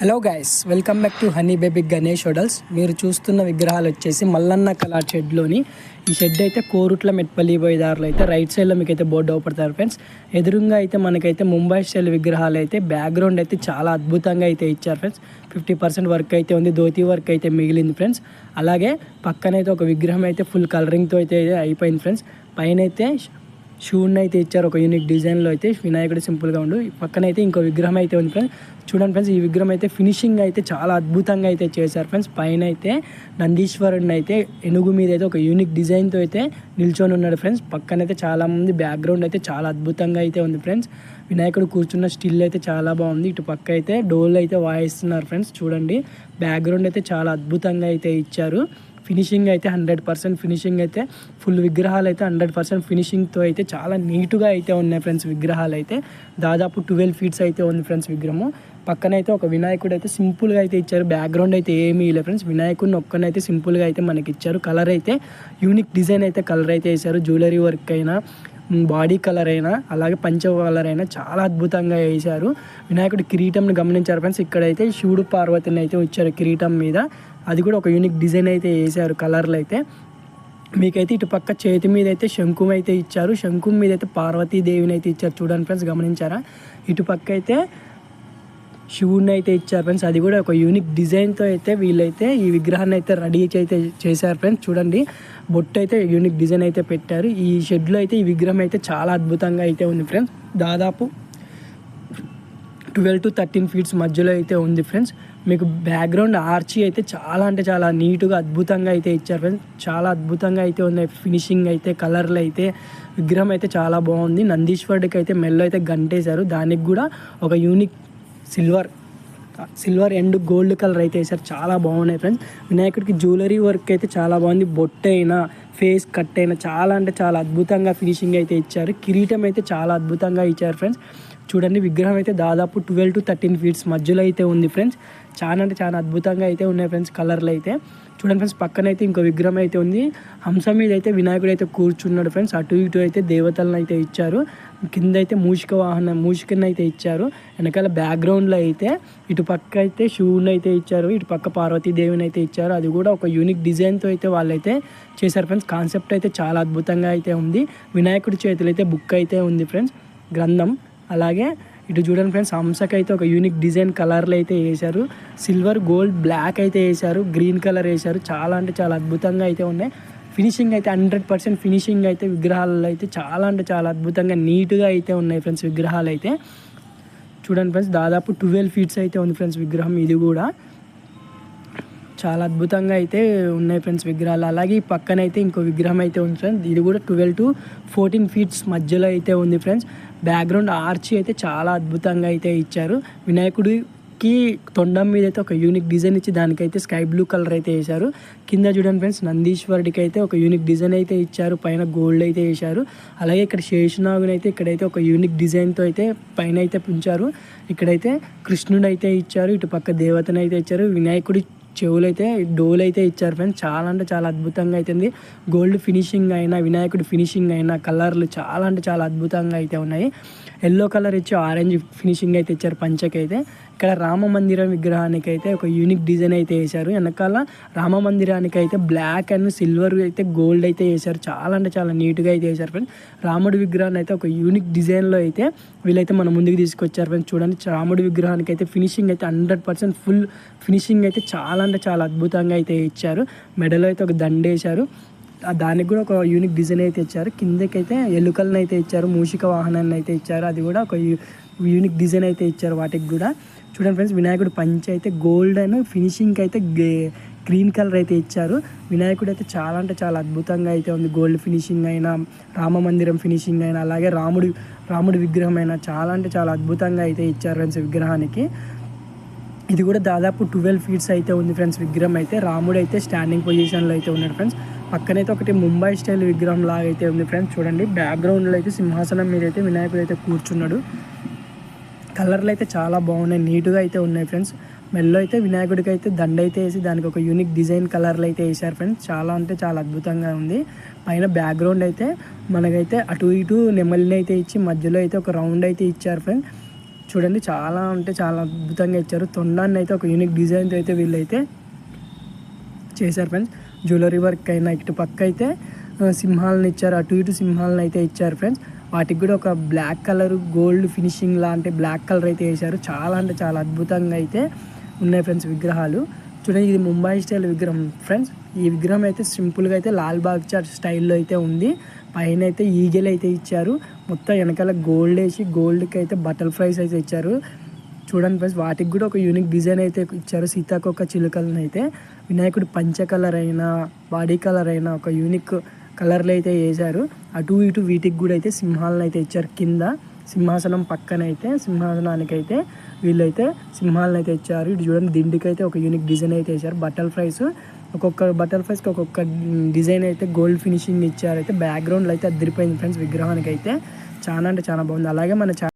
Hello guys welcome back to honey baby Ganesh hotels మీరు చూస్తున్న విగ్రహాలు వచ్చేసి మల్లన్న కళా షెడ్లోని. ఈ షెడ్ అయితే కోరుట్ల మెట్పల్లి పోయే దారిలో అయితే రైట్ సైడ్లో మీకు అయితే బోర్డు అవపడతారు ఫ్రెండ్స్ ఎదురుగా అయితే మనకైతే ముంబై స్టైల్ విగ్రహాలు అయితే బ్యాక్గ్రౌండ్ అయితే చాలా అద్భుతంగా అయితే ఇచ్చారు ఫ్రెండ్స్ ఫిఫ్టీ పర్సెంట్ వర్క్ అయితే ఉంది ధోతి వర్క్ అయితే మిగిలింది ఫ్రెండ్స్ అలాగే పక్కనైతే ఒక విగ్రహం అయితే ఫుల్ కలరింగ్తో అయితే అయిపోయింది ఫ్రెండ్స్ పైన అయితే షూని అయితే ఇచ్చారు. ఒక యూనిక్ డిజైన్లో అయితే వినాయకుడు సింపుల్గా ఉండు. పక్కన అయితే ఇంకో విగ్రహం అయితే ఉంది ఫ్రెండ్స్. చూడండి ఫ్రెండ్స్ ఈ విగ్రహం అయితే ఫినిషింగ్ అయితే చాలా అద్భుతంగా అయితే చేశారు ఫ్రెండ్స్. పైన అయితే నందీశ్వరుడిని అయితే ఎనుగు మీద అయితే ఒక యూనిక్ డిజైన్తో అయితే నిల్చొని ఉన్నాడు ఫ్రెండ్స్. పక్కన అయితే చాలా మంది బ్యాక్గ్రౌండ్ అయితే చాలా అద్భుతంగా అయితే ఉంది ఫ్రెండ్స్. వినాయకుడు కూర్చున్న స్టిల్ అయితే చాలా బాగుంది. ఇటు పక్క అయితే డోల్ అయితే వాయిస్తున్నారు ఫ్రెండ్స్. చూడండి బ్యాక్గ్రౌండ్ అయితే చాలా అద్భుతంగా అయితే ఇచ్చారు. ఫినిషింగ్ అయితే హండ్రెడ్ పర్సెంట్ ఫినిషింగ్ అయితే ఫుల్ విగ్రహాలు అయితే హండ్రెడ్ పర్సెంట్ ఫినిషింగ్తో అయితే చాలా నీట్గా అయితే ఉన్నాయి ఫ్రెండ్స్ విగ్రహాలు అయితే. దాదాపు ట్వెల్వ్ ఫీట్స్ అయితే ఉంది ఫ్రెండ్స్ విగ్రహము. పక్కన అయితే ఒక వినాయకుడు అయితే సింపుల్గా అయితే ఇచ్చారు. బ్యాక్గ్రౌండ్ అయితే ఏమీ లేదు ఫ్రెండ్స్. వినాయకుడిని ఒక్కనైతే సింపుల్గా అయితే మనకి ఇచ్చారు. కలర్ అయితే యూనిక్ డిజైన్ అయితే కలర్ అయితే వేశారు. జ్యువెలరీ వర్క్ అయినా బాడీ కలర్ అయినా అలాగే పంచ కలర్ అయినా చాలా అద్భుతంగా వేశారు. వినాయకుడు కిరీటంని గమనించారు ఫ్రెండ్స్. ఇక్కడైతే శివుడు పార్వతిని అయితే ఇచ్చారు కిరీటం మీద. అది కూడా ఒక యూనిక్ డిజైన్ అయితే వేశారు కలర్లు అయితే. మీకైతే ఇటు పక్క చేతి మీద అయితే శంకుం అయితే ఇచ్చారు. శంకుం మీద అయితే పార్వతీదేవిని అయితే ఇచ్చారు. చూడండి ఫ్రెండ్స్ గమనించారా? ఇటు పక్క అయితే శివుడిని అయితే ఇచ్చారు ఫ్రెండ్స్. అది కూడా ఒక యూనిక్ డిజైన్తో అయితే వీళ్ళైతే ఈ విగ్రహాన్ని అయితే రెడీ అయితే చేశారు ఫ్రెండ్స్. చూడండి బొట్టు అయితే యూనిక్ డిజైన్ అయితే పెట్టారు. ఈ షెడ్లో అయితే ఈ విగ్రహం అయితే చాలా అద్భుతంగా అయితే ఉంది ఫ్రెండ్స్. దాదాపు ట్వెల్వ్ టు థర్టీన్ ఫీట్స్ మధ్యలో అయితే ఉంది ఫ్రెండ్స్. మీకు బ్యాక్గ్రౌండ్ ఆర్చి అయితే చాలా అంటే చాలా నీట్గా అద్భుతంగా అయితే ఇచ్చారు ఫ్రెండ్స్. చాలా అద్భుతంగా అయితే ఉన్నాయి. ఫినిషింగ్ అయితే కలర్లు అయితే విగ్రహం అయితే చాలా బాగుంది. నందీశ్వరుడికి అయితే మెల్లో అయితే గంటేశారు. దానికి కూడా ఒక unique silver silver and gold colour అయితే వేసారు చాలా బాగున్నాయి ఫ్రెండ్స్. వినాయకుడికి జ్యువెలరీ వర్క్ అయితే చాలా బాగుంది. బొట్టైనా ఫేస్ కట్ అయినా చాలా అంటే చాలా అద్భుతంగా ఫినిషింగ్ అయితే ఇచ్చారు. కిరీటం అయితే చాలా అద్భుతంగా ఇచ్చారు ఫ్రెండ్స్. చూడండి విగ్రహం అయితే దాదాపు ట్వెల్వ్ టు థర్టీన్ ఫీట్స్ మధ్యలో అయితే ఉంది ఫ్రెండ్స్ చాలా అంటే చాలా అద్భుతంగా అయితే ఉన్నాయి ఫ్రెండ్స్ కలర్లు అయితే. చూడండి ఫ్రెండ్స్ పక్కన అయితే ఇంకో విగ్రహం అయితే ఉంది. హంస మీద అయితే వినాయకుడు అయితే కూర్చున్నాడు ఫ్రెండ్స్ అటు ఇటు అయితే దేవతలను అయితే ఇచ్చారు. కింద అయితే మూషిక వాహనం మూషికను అయితే ఇచ్చారు. వెనకాల బ్యాక్గ్రౌండ్లో అయితే ఇటు పక్క అయితే శివుని అయితే ఇచ్చారు. ఇటు పక్క పార్వతీదేవిని అయితే ఇచ్చారు. అది కూడా ఒక యూనిక్ డిజైన్తో అయితే వాళ్ళైతే చేశారు ఫ్రెండ్స్ కాన్సెప్ట్ అయితే చాలా అద్భుతంగా అయితే ఉంది. వినాయకుడి చేతులు అయితే బుక్ అయితే ఉంది ఫ్రెండ్స్ గ్రంథం అలాగే ఇటు చూడండి ఫ్రెండ్స్ హంసకి అయితే ఒక యూనిక్ డిజైన్ కలర్లు అయితే వేశారు. సిల్వర్ గోల్డ్ బ్లాక్ అయితే వేశారు. గ్రీన్ కలర్ వేశారు. చాలా అంటే చాలా అద్భుతంగా అయితే ఉన్నాయి. ఫినిషింగ్ అయితే హండ్రెడ్ పర్సెంట్ ఫినిషింగ్ అయితే విగ్రహాలలో అయితే చాలా అంటే చాలా అద్భుతంగా నీట్గా అయితే ఉన్నాయి ఫ్రెండ్స్ విగ్రహాలు అయితే. చూడండి ఫ్రెండ్స్ దాదాపు ట్వెల్వ్ ఫీట్స్ అయితే ఉంది ఫ్రెండ్స్ విగ్రహం ఇది కూడా. చాలా అద్భుతంగా అయితే ఉన్నాయి ఫ్రెండ్స్ విగ్రహాలు. అలాగే ఈ పక్కన అయితే ఇంకో విగ్రహం అయితే ఉంది ఫ్రెండ్స్. ఇది కూడా ట్వెల్వ్ టు ఫోర్టీన్ ఫీట్స్ మధ్యలో అయితే ఉంది ఫ్రెండ్స్. బ్యాక్గ్రౌండ్ ఆర్చి అయితే చాలా అద్భుతంగా అయితే ఇచ్చారు. వినాయకుడికి తొండం మీద అయితే ఒక యూనిక్ డిజైన్ ఇచ్చి దానికైతే స్కై బ్లూ కలర్ అయితే వేశారు. కింద చూడండి ఫ్రెండ్స్ నందీశ్వరుడికి అయితే ఒక యూనిక్ డిజైన్ అయితే ఇచ్చారు. పైన గోల్డ్ అయితే వేశారు. అలాగే ఇక్కడ శేషనాగుని అయితే ఇక్కడైతే ఒక యూనిక్ డిజైన్తో అయితే పైన అయితే పుంచారు. ఇక్కడైతే కృష్ణుడు అయితే ఇచ్చారు. ఇటు పక్క దేవతను అయితే ఇచ్చారు. వినాయకుడి చెవులు అయితే డోల్ అయితే ఇచ్చారు ఫ్రెండ్స్ చాలా అంటే చాలా అద్భుతంగా అవుతుంది గోల్డ్ ఫినిషింగ్ అయినా వినాయకుడి ఫినిషింగ్ అయినా కలర్లు చాలా అంటే చాలా అద్భుతంగా అయితే ఉన్నాయి. ఎల్లో కలర్ ఇచ్చి ఆరెంజ్ ఫినిషింగ్ అయితే ఇచ్చారు పంచకైతే. ఇక్కడ రామ మందిరం విగ్రహానికి అయితే ఒక యూనిక్ డిజైన్ అయితే వేశారు. వెనకాల రామ మందిరానికి అయితే బ్లాక్ అండ్ సిల్వర్ అయితే గోల్డ్ అయితే వేశారు. చాలా అంటే చాలా నీట్గా అయితే వేశారు ఫ్రెండ్స్ రాముడి విగ్రహాన్ని అయితే ఒక యూనిక్ డిజైన్లో అయితే వీళ్ళైతే మన ముందుకు తీసుకొచ్చారు ఫ్రెండ్స్ చూడండి రాముడి విగ్రహానికి అయితే ఫినిషింగ్ అయితే హండ్రెడ్ పర్సెంట్ ఫుల్ ఫినిషింగ్ అయితే చాలా అంటే చాలా అద్భుతంగా అయితే ఇచ్చారు. మెడలో అయితే ఒక దండ వేశారు. దానికి కూడా ఒక యూనిక్ డిజైన్ అయితే ఇచ్చారు. కిందకైతే ఎలుకలను అయితే ఇచ్చారు. మూషిక వాహనాన్ని అయితే ఇచ్చారు. అది కూడా ఒక యూనిక్ డిజైన్ అయితే ఇచ్చారు వాటికి కూడా. చూడండి ఫ్రెండ్స్ వినాయకుడు పంచ్ అయితే గోల్డ్ అండ్ ఫినిషింగ్ అయితే గ్రీన్ కలర్ అయితే ఇచ్చారు. వినాయకుడు అయితే చాలా అంటే చాలా అద్భుతంగా అయితే ఉంది. గోల్డ్ ఫినిషింగ్ అయినా రామ మందిరం ఫినిషింగ్ అయినా అలాగే రాముడి రాముడి విగ్రహం అయినా చాలా అంటే చాలా అద్భుతంగా అయితే ఇచ్చారు ఫ్రెండ్స్ విగ్రహానికి. ఇది కూడా దాదాపు ట్వెల్వ్ ఫీట్స్ అయితే ఉంది ఫ్రెండ్స్ విగ్రహం అయితే రాముడు అయితే స్టాండింగ్ పొజిషన్లో అయితే ఉన్నాడు ఫ్రెండ్స్ పక్కనైతే ఒకటి ముంబై స్టైల్ విగ్రహం లాగా అయితే ఉంది ఫ్రెండ్స్ చూడండి బ్యాక్గ్రౌండ్లో అయితే సింహాసనం మీద అయితే వినాయకుడు అయితే కూర్చున్నాడు. కలర్లు అయితే చాలా బాగున్నాయి నీట్గా అయితే ఉన్నాయి ఫ్రెండ్స్ మెల్లో అయితే వినాయకుడికి అయితే దండ అయితే వేసి దానికి ఒక యూనిక్ డిజైన్ కలర్లు అయితే వేసారు ఫ్రెండ్స్ చాలా అంటే చాలా అద్భుతంగా ఉంది. పైన బ్యాక్గ్రౌండ్ అయితే మనకైతే అటు ఇటు నెమలిని అయితే ఇచ్చి మధ్యలో అయితే ఒక రౌండ్ అయితే ఇచ్చారు ఫ్రెండ్స్ చూడండి చాలా అంటే చాలా అద్భుతంగా ఇచ్చారు. తొండాన్ని అయితే ఒక యూనిక్ డిజైన్తో అయితే వీళ్ళైతే చేశారు ఫ్రెండ్స్ జ్యువెలరీ వర్క్ అయినా ఇటు పక్క అయితే సింహాలను ఇచ్చారు. అటు ఇటు సింహాలను అయితే ఇచ్చారు ఫ్రెండ్స్ వాటికి కూడా ఒక బ్లాక్ కలర్ గోల్డ్ ఫినిషింగ్ లాంటి బ్లాక్ కలర్ అయితే వేశారు. చాలా అంటే చాలా అద్భుతంగా అయితే ఉన్నాయి ఫ్రెండ్స్ విగ్రహాలు. చూడండి ఇది ముంబై స్టైల్ విగ్రహం ఫ్రెండ్స్ ఈ విగ్రహం అయితే సింపుల్గా అయితే లాల్ బాగ్ చాట్ స్టైల్లో అయితే ఉంది. పైన అయితే ఈగలు అయితే ఇచ్చారు. మొత్తం వెనకాల గోల్డ్ వేసి గోల్డ్కి అయితే బటర్ఫ్లైస్ అయితే ఇచ్చారు. చూడండి ఫ్రెండ్స్ వాటికి కూడా ఒక యూనిక్ డిజైన్ అయితే ఇచ్చారు. సీతాకొక చిలుకలను అయితే. వినాయకుడు పంచ కలర్ అయినా బాడీ కలర్ అయినా ఒక యూనిక్ కలర్లు అయితే వేశారు. అటు ఇటు వీటికి కూడా అయితే సింహాలను అయితే ఇచ్చారు. కింద సింహాసనం పక్కన అయితే సింహాసనానికి అయితే వీళ్ళైతే సింహాలను అయితే ఇచ్చారు. ఇటు చూడండి దిండికి అయితే ఒక యూనిక్ డిజైన్ అయితే వేశారు. బటర్ఫ్లైస్ ఒక్కొక్క బటర్ఫ్లైస్కి ఒక్కొక్క డిజైన్ అయితే గోల్డ్ ఫినిషింగ్ ఇచ్చారు. అయితే బ్యాక్గ్రౌండ్లో అయితే అదిరిపోయింది ఫ్రెండ్స్ విగ్రహానికి అయితే చాలా అంటే చాలా బాగుంది. అలాగే మన ఛా-